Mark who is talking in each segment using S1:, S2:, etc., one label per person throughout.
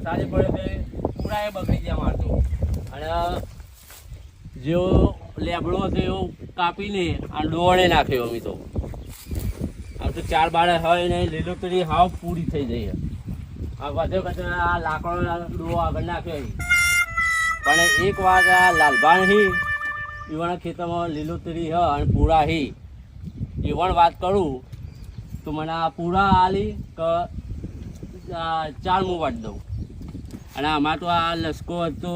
S1: વરસાદે પડ્યો તે પૂરા બગડી ગયા મારતો અને જેવો લેબડો હતો એવો કાપીને આ ડોળે નાખ્યો અમે તો આમ તો ચાર બાળે હોય ને લીલોતરી હાવ પૂરી થઈ જઈ. આ વધે કચરો આ લાકડો ડોળો આગળ નાખ્યો. પણ એક વાત આ લાલભાણ હી ઈવાના ખેતરમાં લીલોતરી હ અને પૂરા હી ઈવણ વાત કરું, તો મને આ પૂરા આલી કે ચાર મું વાટ દઉં અને આમાં તો આ લસકો હતો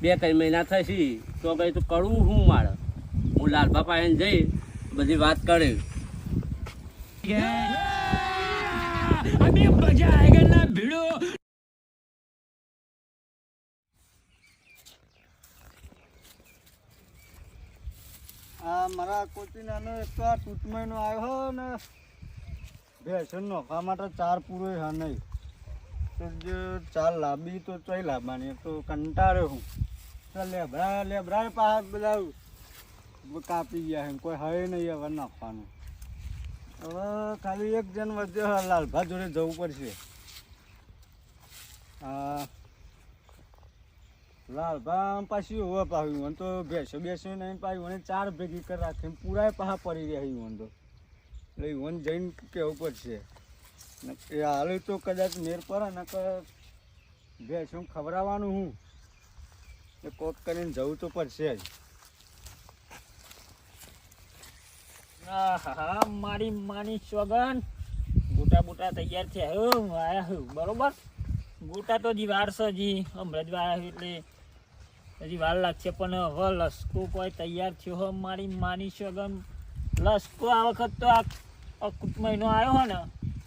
S1: બે ત્રણ મહિના થશે તો કંઈ તો કરવું શું મારે? હું લાલભા પાસે જઈ બધી વાત કરી.
S2: અભી મજા આયગા ના ભીડો?
S3: આ મારા કોચિનાનો એક તો આ ટૂંટમયનો આવ્યો ને ભેસનનો આ માટે ચાર પૂરો હા નહીં. તો ચાલ લાંબી તો ચોઈ લાંબાની તો કંટાળ્યો હું. તો લેબડા પા પાસ બધા કાપી ગયા એમ કોઈ હવે નહીં હવે નાખવાનું. હવે ખાલી એક જણ હે, લાલભા જોડે જવું પડશે. હા લાલભા પાછી હોવા પાવ્યું હોય તો બેસો બેસો નહીં પાવ્યું અને ચાર ભેગી કરી રાખી પૂરા પાહા પડી રહ્યા હોય તો. એટલે ઈવન જઈને કહેવું પડશે? એ હાલ તો કદાચ મેર પડે ને કે ભેંસો ખવડાવવાનું હું? એ કોક કરીને જવું તો પડશે જ.
S2: મારી માની સોગન બુટા બુટા તૈયાર હું હું બરોબર? બુટા તો હજી વાર છે હજી, હમણાં જ છું એટલે હજી વાર લાગશે, પણ હવે લસકો કોઈ તૈયાર થયો હો, મારી માની સોગન લસકો આ વખત તો આ અકૂટ મહિનો આવ્યો હોય ને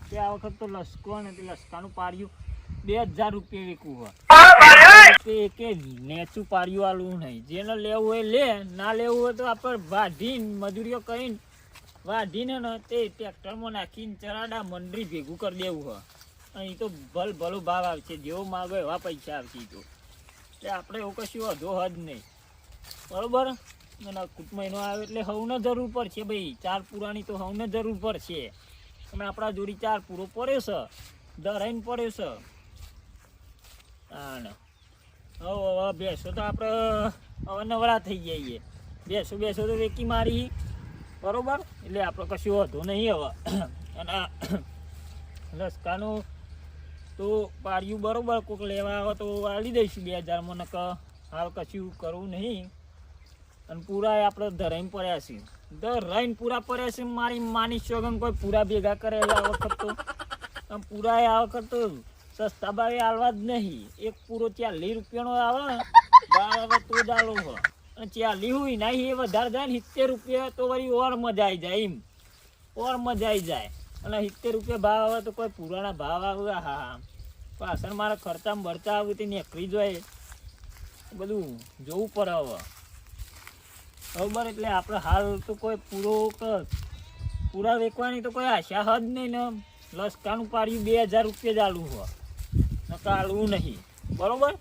S2: તે આ વખત તો લસકો ને તે લસકાનું પાડ્યું બે હજાર રૂપિયા વેકવું હોય. તે કે નેચું પાડ્યું આલું નહીં જેને લેવું હોય લે, ના લેવું હોય તો આપણે વાઢીને, મજૂરીઓ કરીને વાઢીને ને તે ટ્રેક્ટરમાં નાખીને ચરાડા મંડળી ભેગું કરી દેવું હોય. અહીં તો ભલ ભલો ભાવ આવશે. જેવો માગો એવા પૈસા આવશે તો. એટલે આપણે એવું કશું વધો હદ નહીં. બરોબર? કૂટ મહિનો આવે એટલે હવને જરૂર પડશે ભાઈ. ચાર પુરાણી તો હવને જરૂર પડશે. અને આપણા જોડી ચાર પૂરો પડ્યો છે. ધરાઈને પડ્યો છે. હા હવે બેસો તો આપણે હવે નવરા થઈ જઈએ. બેસો બેસો તો વેકી મારી. બરોબર? એટલે આપણે કશું વધુ નહીં હવે. અને લસકાનું તો પાડ્યું બરોબર કોઈક લેવા આવે તો વાળી દઈશું બે હજારમાં નક હાલ કશું કરવું નહીં. અને પૂરા આપણે ધરાઈને પડ્યા છે ધરાઈને પૂરા પડ્યા છે મારી માની સોગન કોઈ પૂરા ભેગા કરે આ વખત તો. પૂરા આ વખત તો સસ્તા ભાવે આલવા જ નહીં. એક પૂરો ચાલીસ રૂપિયાનો આવે, બાર આવે તો જ આલો હો. અને ચાલીસ હોય ના એ વધારે જાય ને સિત્તેર રૂપિયા તો વળી ઓર મજા આવી જાય એમ. ઓર મજા આવી જાય. અને સિત્તેર રૂપિયા ભાવ આવે તો કોઈ પુરાણા ભાવ આવે. હા હા પાછળ મારા ખર્ચામાં ભરતા આવું તે નીકળી જાય. બધું જોવું પડે હવે. બરોબર એટલે આપણે હાલ તો કોઈ પૂરો પૂરા વેચવાની તો કોઈ આશા હદ નહીં ને. લસકાનું પાડ્યું બે હજાર રૂપિયા જ આલવું હોય. નકા આલવું નહીં. બરાબર?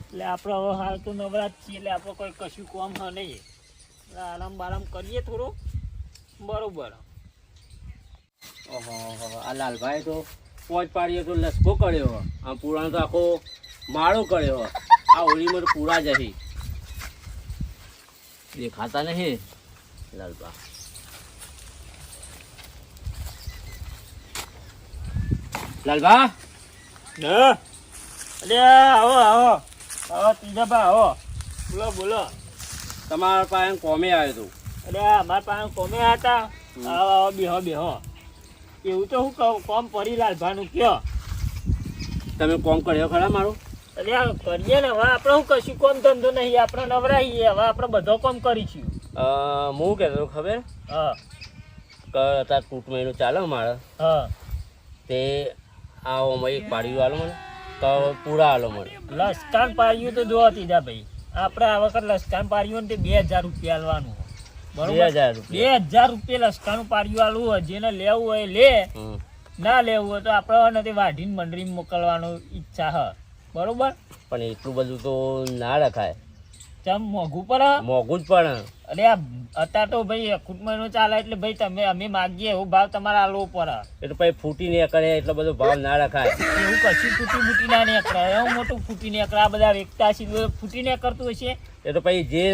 S2: એટલે આપણે હવે હાલ તો નવરાત છીએ એટલે આપણે કોઈ કશું કોમ હ નહીં. એટલે આરામ બારામ કરીએ થોડો. બરાબર.
S1: ઓહો આ લાલભાઈ તો પોચ પાડીએ તો લસકો કર્યો. આ પૂરાનો તો આખો માળો કર્યો. આ હોળીમાં તો પૂરા જ હશે. દેખાતા નહીં લાલભા લાલભા
S2: ને અરે આવો આવો આવો ત્રીજા ભા આવો બોલો બોલો
S1: તમારા પાસે કોમે આવ્યો હતું
S2: અરે અમારા પાસે કોમે હતા આવો આવો બેહો બેહો એવું તો હું કહું કોમ પડી લાલભાનું કયો
S1: તમે કોમ કર્યો ખરા મારું
S2: અરે આ કરીએ ને હવે આપણે શું કશું કોમ ધંધો નહીં આપણે નવરાઈએ. હવે આપણે બધો કોમ કરીશું.
S1: હું કહેતો હતો ખબર?
S2: હા.
S1: તાર ટૂંક મહિનો ચાલે મારે?
S2: હા.
S1: તે આવો ઓમાં એક પાડ્યું આલો મને. તો પૂરા આલો મને.
S2: લસકાન પાડ્યું તો જો તીજા ભાઈ. આપણે આ વખત લસકાન પાડ્યું ને તે બે હજાર રૂપિયા આલવાનું
S1: બે હજાર
S2: બે
S1: રૂપિયા
S2: હજાર રૂપિયા લસકાનું પાડ્યું આલવું હોય. જેને લેવું હોય લે. ના લેવું હોય તો આપણે નથી વાઢીને મંડળીમાં મોકલવાનું ઈચ્છા હ. બરોબર?
S1: પણ એટલું બધું તો ના રખાય.
S2: ચમ મોઘું પડે?
S1: મોઘું જ પણ
S2: અરે અત્યારે તો ભાઈ અખૂટ મહિનો ચાલે એટલે ભાઈ તમે અમે માગીએ એવો ભાવ તમારે આલવો પડે.
S1: એટલે ભાઈ ફૂટી ને કરે એટલો બધો ભાવ ના રખાય.
S2: એવું કશું ફૂટી ફૂટી ના નીકળે. એવું મોટું ફૂટી નીકળે આ બધા વેચતા છે ફૂટી ફૂટી નીકળતું હશે?
S1: એ તો પછી જે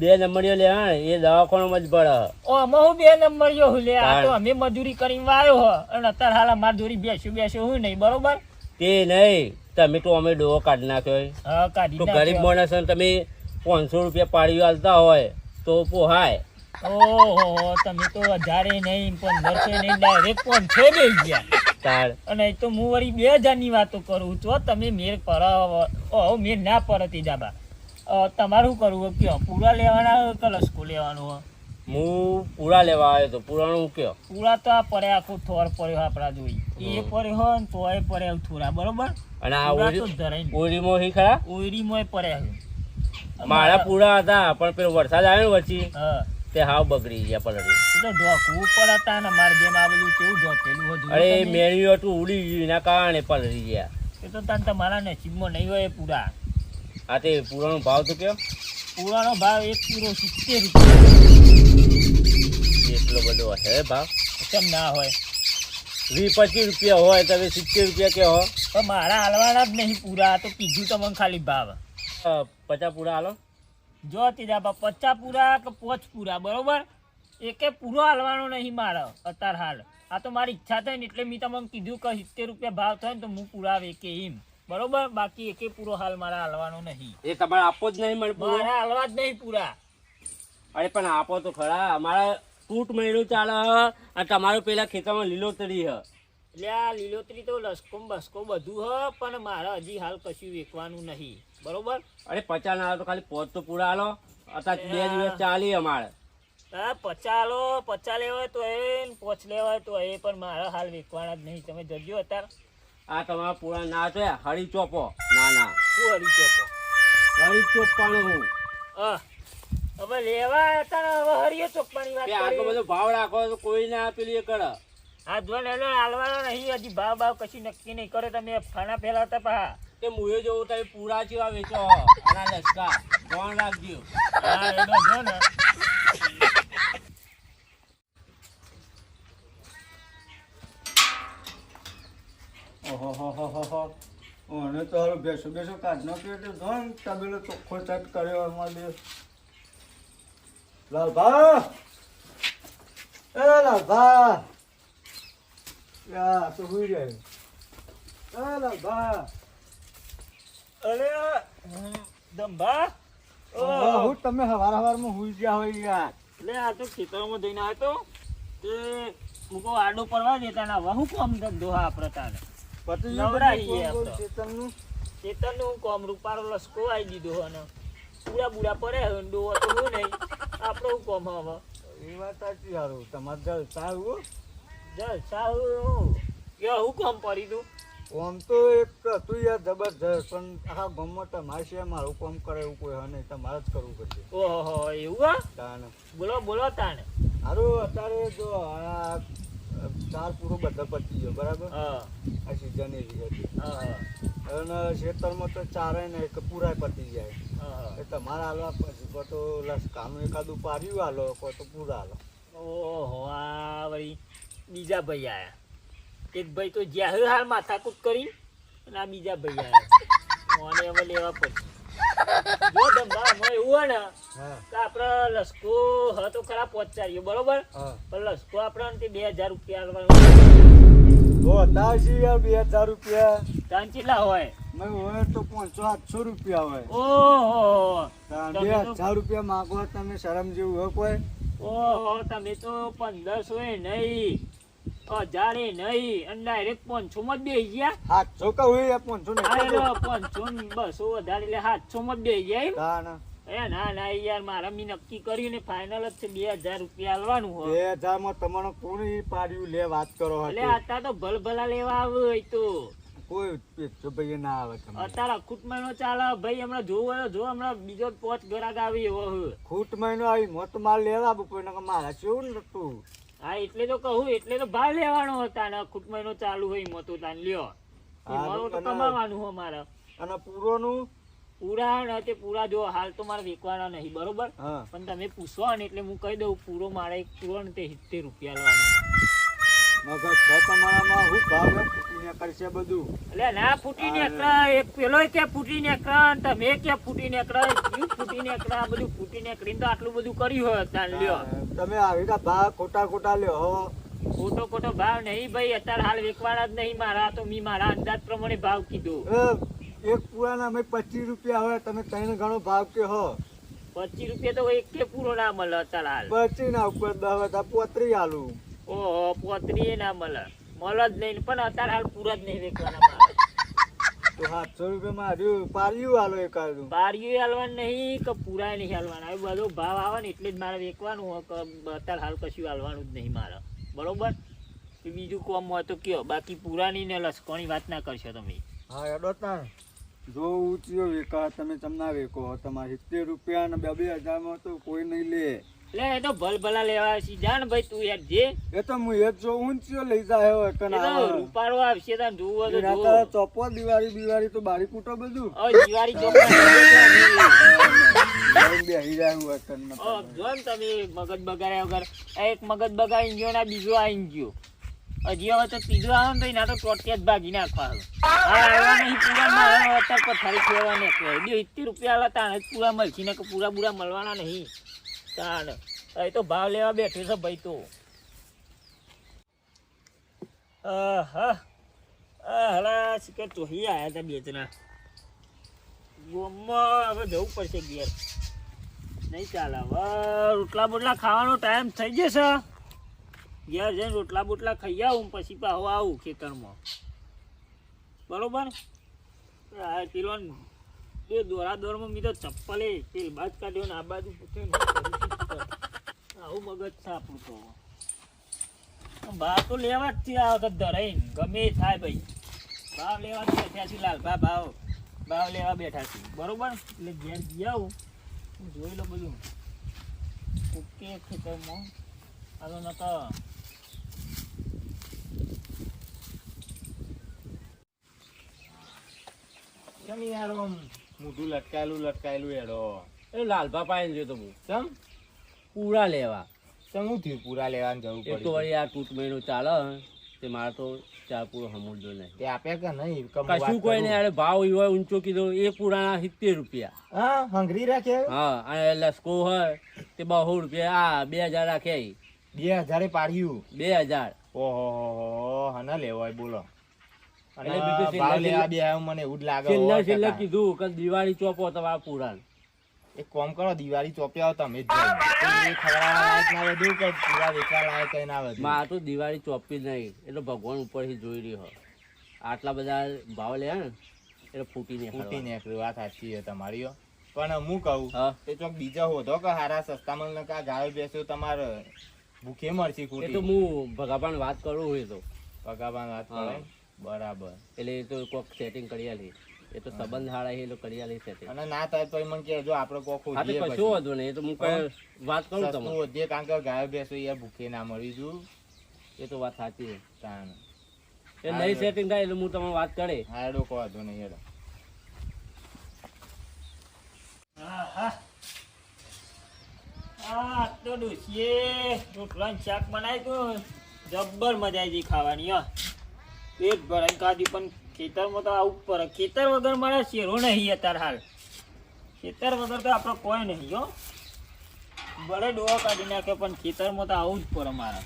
S1: બે નંબરીઓ લે હા એ દવાખાનામાં જ પડે
S2: ઓ અમે હું બે નંબર જો લે? આ તો અમે મજૂરી કરીને વાયો હ. અને અત્યારે હાલ અમાર જોડી બેસ્યું બેસ્યું હું નહીં બરોબર?
S1: તે નહીં. તમે તો અમે ડોહો કાઢી નાખ્યો હોય. તો ગરીબ. માણસ તમે પાંચસો રૂપિયા પાડી આવતા હોય તો પોહાય.
S2: ઓહો તમે તો હજારે નહીં પંદરસો નહીં ડાયરેક્ટ પાંચસો દઈ ગયા.
S1: તાર.
S2: અને તો હું વળી બે હજારની વાતો કરું છો તમે મેર પર ઓ મેર ના પરતી જાબા તમારું કરવું કયો? પૂરા લેવાના કે લેવાનું લેવાનો હો?
S1: પૂરા લેવા આવ્યો તો પૂરાનું કયો?
S2: પૂરા તો આ પડે આખું થોર પડ્યો આપણા જોઈ. એ પડ્યો હોય ને તોય પડે થોરા બરોબર?
S1: અને આ ઓરીમાં હી ખરા?
S2: ઓયરીમાંય પડ્યા છે.
S1: મારા પૂરા હતા પણ પેલો વરસાદ આવ્યો ને વચ્ચે તે હાવ બગડી ગયા પલટી.
S2: એ તો ઢોકવું પડે તા ને મારે જેમ આ બધું કેવું ઢોકેલું હતું
S1: અરે મેળ્યું હતું ઉડી ગયું એના કારણે પલરી ગયા.
S2: એ તો તને તમારા નસીબમાં નહીં હોય પૂરા.
S1: આ તે પૂરાનો ભાવ તો કયો?
S2: પૂરાનો ભાવ એક પૂરો સિત્તેર રૂપિયા.
S1: એટલો બધો હે ભાવ?
S2: કેમ ના હોય?
S1: વીસ પચીસ રૂપિયા હોય તમે સિત્તેર રૂપિયા કે હો?
S2: પણ મારા હાલવાના જ નહીં પૂરા તો કીધું તમને ખાલી ભાવ.
S1: પચાસ પૂરા હાલો.
S2: જો ભાવ પચાસ પૂરા કે પોચ પૂરા બરોબર? એકે પૂરો હાલવાનો નહીં મારો અત્યાર હાલ. આ તો મારી ઈચ્છા થઈ ને એટલે મેં તમને કીધું કે સિત્તેર રૂપિયા ભાવ થાય ને તો હું પૂરા આવે કે એમ. બરોબર? બાકી એકે પૂરો હાલ મારા હાલવાનો નહીં.
S1: એ તમારે આપો જ નહીં મને
S2: મારા હાલવા જ નહીં પૂરા.
S1: અરે પણ આપો તો ખરા. અમારા તૂટ મહિનો ચાલે. અને તમારું પેલા ખેતરમાં લીલોતરી હ.
S2: એટલે આ લીલોતરી તો લસકો બસકો બધું હ પણ મારે હજી હાલ કશું વેચવાનું નહીં. બરોબર?
S1: અરે પચાસ ના તો ખાલી પોત તો પૂરા હાલો અત્યારે બે દિવસ ચાલી અમારે.
S2: હા પચા લેવાય તો એ પોચ લેવા હોય તો એ પણ મારા હાલ વેચવાના જ નહીં. તમે જજો અત્યારે.
S1: આ તમારા પૂરા ના છે હરી ચોપો. ના ના.
S2: શું હરી ચોપો?
S1: હળી ચોપવાનું હું.
S2: હા. હવે લેવા હતા ને હવે હરિયો ચોપવાની વાત
S1: આટલો બધો ભાવ રાખો તો કોઈ ના પેલી એ કરે
S2: આ જો ને હાલવાનો નહીં હજી ભાવ ભાવ કશું નક્કી નહીં કરે તમે ખાના ફેલાવતા પા
S1: તે મુએ જોવું તમે પૂરા જેવા વેચો હો. આના લસકા ધ્યાન રાખજો.
S2: હા એનો જો ને
S3: ઓહોહોહોહો. ઓને તો હાલ બેસો બેસો કાઢ નાખ્યો એટલે ધોન તબેલો ચોખ્ખો ચટ કર્યો અમારે. બે લાલભા એ લાલભા યા તો હુઈ રહ્યો એ લાલભા
S2: અરે દંભા
S3: હું તમે હવાર હવારમાં હુઈ ગયા હોય યાર?
S2: એટલે આ તો ખેતરમાં જઈને આવ્યો તો હું કહું આડો પડવા દેતા ના હું કોમ ધંધો હા
S3: પ્રતાને
S2: નવરાઈ ગયા
S3: ચેતનનું
S2: ચેતનનું હું કોમ રૂપારો લસકો આવી દીધો અને પૂરા બુડા પડે ડોવો તો હું નહીં. આપણો હું કોમ હવે.
S3: એ વાત સાચી સારું તમારે જલ સારું
S2: જલ સારું યો હું કોમ પડી તું
S3: આમ તો એક હતું યાર જબરજસ્ત પણ આખા ગામમાં તમારે છે મારું કોમ કરે એવું કોઈ હા નહીં તમારે જ કરવું પડશે.
S2: ઓહો એવું હા?
S3: તાને
S2: બોલો બોલો તાને
S3: સારું અત્યારે જો આ ચાર પૂરો બધા પતી ગયો બરાબર?
S2: હા.
S3: આ સિઝન એવી હતી.
S2: હા
S3: અને ખેતરમાં તો ચારે ને એક પૂરા પતી જાય.
S2: હા
S3: એ તમારે હાલવા પછી કો તો લસકાનું એકાદું પાર્યું હાલો કો તો પૂરા હાલો.
S2: ઓહો આ વળી બીજા ભાઈ આયા. એક ભાઈ તો જ્યાં હાલ માથાકૂટ કરી અને આ બીજા ભાઈ આયા. મને હવે લેવા પડશે. જો ધંધા એમાં એવું હોય ને તો આપણે લસકો હ ખરા પહોંચાડ્યો બરોબર? પણ લસકો આપણે બે હજાર રૂપિયા આલવાનું.
S3: તો હતા છે યાર બે હજાર રૂપિયા.
S2: તાન કેટલા હોય?
S3: હોય તો પાંચસો આઠસો રૂપિયા હોય.
S2: ઓહો! તમે
S3: બે હજાર રૂપિયા માગો તમે શરમ જેવું હોય કોઈ?
S2: ઓહો તમે તો પંદરસો નહીં. હજારે નહીં. અને ડાયરેક્ટ પાંચસો માં બેસી ગયા.
S3: સાતસો કહું યાર પાંચસો ને
S2: પાંચસો ને ઓ વધારે એટલે સાતસો માં બેસી ગયા એ ના ના યાર મારા મી નક્કી કર્યું ને ફાઇનલ જ છે બે હજાર રૂપિયા આલવાનું
S3: બે
S2: હોય.
S3: હજારમાં તમારો કોણ પાડ્યું? લે વાત કરો
S2: એટલે અત્યારે તો ભલભલા લેવા આવે તો.
S3: કોઈ પેચો ભાઈ ના આવે તમે
S2: અત્યારે ખૂટ મહિનો ચાલે ભાઈ હમણાં જોવો હોય જો હમણાં બીજો પોચ ગરાક આવી એવો
S3: ખૂટ મહિનો આવી મોત માલ લેવા નકર મારા શું નતું
S2: હા એટલે તો કહું એટલે તો ભાવ લેવાનો હતા ને. અખૂટ મહિનો ચાલુ હોય એમાં તો તાન લ્યો. મારો તો કમાવાનું હોય મારે.
S3: અને પૂરોનું?
S2: પૂરા ને તે પૂરા જો હાલ તો મારે વેચવાના નહીં બરોબર? પણ તમે પૂછવા ને એટલે હું કહી દઉં પૂરો મારે એક પૂરો ને તે સિત્તેર રૂપિયા લેવાનો.
S3: મગજ છે તમારામાં હું ભાવ ફૂટીને કરશે બધું.
S2: એટલે ના ફૂટીને નીકળે એક પેલો કે ફૂટીને નીકળે તમે કે ફૂટીને નીકળે જીવ ફૂટી નીકળે બધું ફૂટીને નીકળીને તો આટલું બધું કર્યું હોય તાન લ્યો.
S3: તમે આવી ભાવ ખોટા ખોટા લ્યો હો.
S2: ખોટો ખોટો ભાવ નહીં ભાઈ અત્યારે હાલ વેચવાના જ નહીં મારા તો મી મારા અંદાજ પ્રમાણે ભાવ કીધો.
S3: એક પૂરાના મેં પચીસ રૂપિયા હોય તમે ત્રણ ઘણો ભાવ કે હો
S2: પચીસ રૂપિયા તો એક કે પૂરો ના મળે અત્યારે હાલ.
S3: પચીસ ના ઉપર દસ પોત્રી આલું
S2: ઓહો પોતરી ના મળે. મળે જ નહીં પણ અત્યારે હાલ પૂરા જ નહીં વેચવાના
S3: તો સાતસો રૂપિયામાં હાર્યું પાર્યું એક હારું.
S2: બારીઓ હાલવાનું નહીં કે પૂરા નહીં હાલવાના. હવે બધો ભાવ આવે ને એટલે જ મારે વેચવાનું હોય કે અત્યારે હાલ કશું હાલવાનું જ નહીં મારે. બરોબર? બીજું કોમ હોય તો કયો બાકી પૂરાની ને લસકોની વાત ના કરશો તમે.
S3: હા એડો તાણ જો ઊંચીઓ વેકા તમે તમને વેકો તમારે સિત્તેર રૂપિયા ને બે બે હજારમાં તો કોઈ નહીં લે.
S2: એટલે એ તો ભલ ભલા લેવા છે. જાણ ભાઈ તું યાર જે.
S3: એ તો હું એ જ ઊંચીઓ લઈ જાયો
S2: એ તો રૂપાળો આવશે તાન જોવું તો જોવો.
S3: તારે ચોપો દિવાળી દિવાળી તો બારી કૂટો બધું
S2: દિવાળી ઓ, તમે મગજ બગાડ્યા વગર. એક મગજ બગાડી ગયો ને બીજો આવી ગયો. હજી હવે તો ત્રીજો આવે ને તો એના તો ટોટિયા જ ભાગી નાખવા. આવ્યા નહીં પૂરા અત્યારે પથારી નીકળ્યા બે રૂપિયા આલા પૂરા મળશે ને કે પૂરા પૂરા મળવાના નહીં. તાણ. એ તો ભાવ લેવા બેઠો છે ભાઈ તો. હલા શિખર ચોહી આયા હતા બે જણા ગોમમાં હવે જવું પડશે ઘેર. નહીં ચાલે. હવે રોટલા બોટલા ખાવાનો ટાઈમ થઈ જશે. ઘેર જઈને રોટલા બોટલા ખાઈ આવું પછી પાછું આવું ખેતરમાં. બરોબર? પેલો એ દોરા દોરમાં મી તો ચપ્પલે તેલ બાજ કાઢ્યો ને આ બાજુ પૂછ્યો આવું મગજ છે આપણું તો? ભાવ તો લેવા જ છે આ વખત ધરાઈને ગમે થાય ભાઈ. ભાવ લેવા જ બેઠા છીએ, લાલભા ભાવ ભાવ લેવા બેઠા છીએ. બરોબર? એટલે ઘેર આવું. હું જોઈ લો બધું. ઓકે, ખેતરમાં. હાલો, નકર.
S4: કેમ યાર મોઢું લટકાયેલું લટકાયેલું એડો
S1: એ લાલભા પાઈને જોતો હું
S4: ચમ
S1: પૂરા લેવા
S4: ચમ હું થયું પૂરા લેવાની જરૂર
S1: પડે તો વળી આ તૂટ મહિનો ચાલે તે મારે તો ચાર પૂરો સમુદ્ર નહીં
S4: તે આપે કે નહીં
S1: કશું કોઈ? નહીં અરે ભાવ એવો ઊંચો કીધો એ પૂરાના સિત્તેર રૂપિયા
S4: હા હંગરી રાખે
S1: હા અને લસકો હોય તે બહુ રૂપિયા આ બે હજાર રાખે
S4: બે હજારે પાડ્યું
S1: બે હજાર
S4: ઓહો હો હો હને લેવો બોલો
S1: કીધું કે દિવાળી ચોપો તમારા પુરાણ.
S4: એક કોમ કરો દિવાળી ચોપ્યા આવો તમે
S1: તો દિવાળી ચોપી નહીં એટલે ભગવાન ઉપરથી જોઈ રહ્યો. આટલા બધા ભાવ લે ને એટલે ફૂટી નહીં
S4: ફૂટી નીકળ્યું વાત સાચી છે તમારી પણ હું કહું
S1: એ
S4: તે ચોક બીજા હોધો કે હારા સસ્તામાં ને કા ગાયો બેસ્યો તમારે ભૂખે મળશે
S1: એ તો
S4: ખોટી
S1: હું ભગાભાન વાત કરું હોય તો.
S4: ભગાભાન વાત. કરે. બરાબર.
S1: એટલે એ તો કોક સેટિંગ કરી આલી એ તો સંબંધ હાળા એ લોકો કરી આલી સેટિંગ
S4: અને ના થાય તો મને કહેજો આપણે કોક
S1: હા તો
S4: શું
S1: કશું વાંધો નહીં. એ તો હું કઈ વાત કરું તમને
S4: હોધીએ કારણ કે ગાયો બેસો યાર ભૂખે ના મળી જુ.
S1: એ તો વાત સાચી છે.
S4: તાણ.
S1: એ નહીં સેટિંગ થાય એટલે હું તમને વાત કરે.
S4: હાડો કોઈ વાંધો નહીં હેડો.
S2: આહા. આ તો ડોશીએ રોટલાનું શાક બનાવ્યું હતું. જબ્બર મજા આવી ખાવાની હો. પેટ ભરાઈ ખાધી પણ ખેતરમાં તો આવું પડે. ખેતર વગર મારે શેરો નહીં અત્યારે હાલ. ખેતર વગર તો આપણે કોઈ નહીં, હો. બળે ડોવા કાઢી નાખે પણ ખેતરમાં તો આવું જ પડે મારે.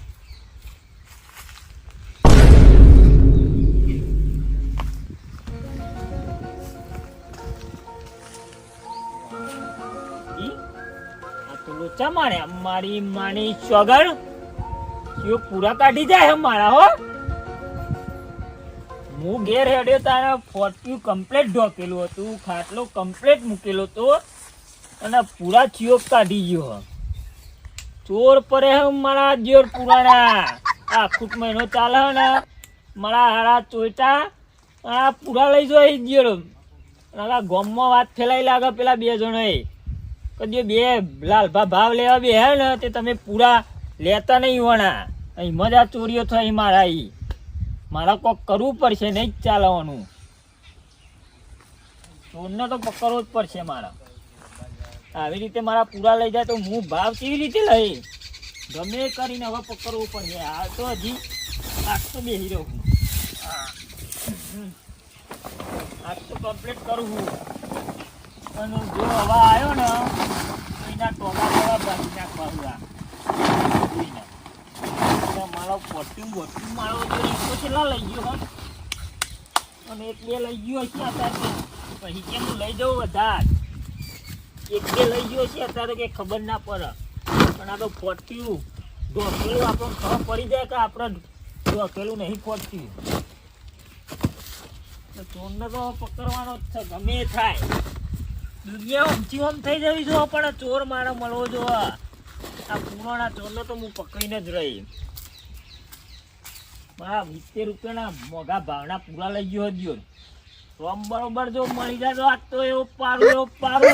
S2: લોચા માર્યા. મારી માની કયો પૂરા કાઢી જાય મારા, હો. હું ઘેર હેડ્યો તારા ફોર્ચ્યુ કમ્પ્લેટ ઢોકેલું હતું, ખાટલો કમ્પ્લેટ મૂકેલો હતો અને પૂરા ચિયોક કાઢી ગયો ચોર પરે હે મારા જોર પુરાણા. આ ફૂટ મહિનો ચાલે ને, મારા હારા ચોઈટા આ પૂરા લઈ જો એ ગયો આ ગામમાં વાત ફેલાઈ લાગે પેલા બે જણોએ. કદી બે લાલભા ભાવ લેવા બે હે ને, તે તમે પૂરા લેતા નહીં વણા અહીં મજા ચોરીઓ થઈ મારા ઈ. મારા કોક કરવું પડશે, નહીં જ ચાલવાનું. ચોરને તો પકડવો જ પડશે મારા. આવી રીતે મારા પૂરા લઈ જાય તો હું ભાવ કેવી રીતે લઈ? ગમે કરીને હવે પકડવું પડશે. આ તો હજી આજ તો બેસી રહ્યો હું. આજ તો કમ્પ્લીટ કરું અને જો હવા આવ્યો ને એના ટોલા ટોલા બાંધી નાખવાનું આ. મારો પોટ્યું બોટ્યું રીતો લઈ ગયો અને એક લઈ ગયો અત્યારે. પછી હું લઈ જાઉં વધારે. એક લઈ ગયો છે અત્યારે કે ખબર ના પડે. પણ આ તો ફોટ્યું. ઢોકેલું આપણને ખબર પડી જાય કે આપણે ઢોકેલું નહીં ફોટ્યું? ચોરને તો પકડવાનો જ છે થાય. દુનિયા ઊંચી આમ થઈ જવી જો, પણ ચોર મારે મળવો જો આ પુરાણા ચોરને તો હું પકડીને જ રહી મારા સિત્તેર રૂપિયાના મોઘા ભાવના પૂરા લઈ ગયો રોમ બરોબર જો મળી જાય તો આજ તો એવો પારો એવો પારો.